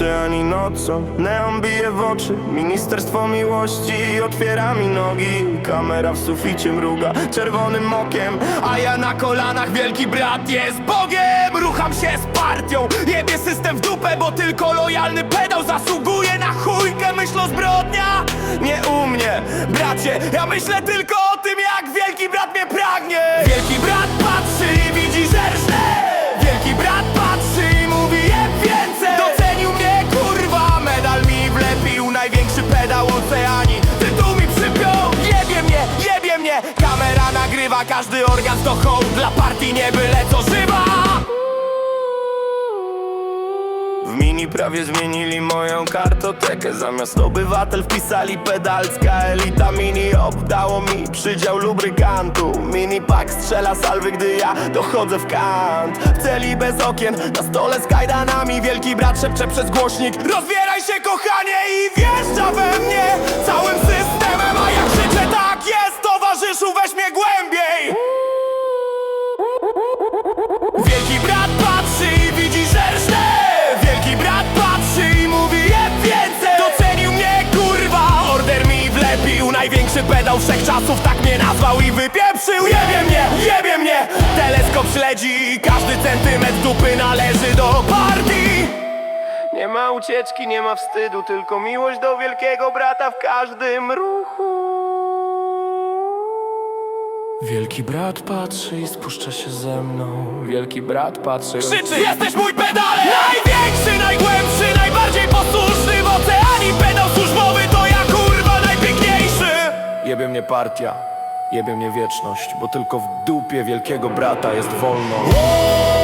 oceanie nocą Neon bije w oczy, ministerstwo miłości Otwiera mi nogi, kamera w suficie mruga Czerwonym okiem, a ja na kolanach Wielki brat jest Bogiem. Rucham się z partią, jebie system w dupę Bo tylko lojalny pedał zasługuje na chujkę. Myślą zbrodnia, nie u mnie Bracie, ja myślę tylko o tym jak Wielki brat mnie pragnie Największy pedał oceanii Tytuł mi przypiął. Jebie mnie, jebie mnie. Kamera nagrywa, każdy organ to hołd. Dla partii nie byle co żywa prawie zmienili moją kartotekę. Zamiast obywatel wpisali pedalska elita Mini. Obdało mi przydział lubrykantu. Mini pak strzela salwy, gdy ja dochodzę w kant. W celi bez okien, na stole z kajdanami. Wielki brat szepcze przez głośnik. Rozwieraj się kochanie i wjeżdża we mnie Największy pedał wszechczasów tak mnie nazwał i wypieprzył. Jebie mnie, jebie mnie. Teleskop śledzi, każdy centymetr dupy należy do partii. Nie ma ucieczki, nie ma wstydu Tylko miłość do wielkiego brata w każdym ruchu. Wielki brat patrzy i spuszcza się ze mną. Wielki brat patrzy Krzyczy, jesteś mój pedale! Mnie partia, jebie mnie wieczność Bo tylko w dupie wielkiego brata jest wolność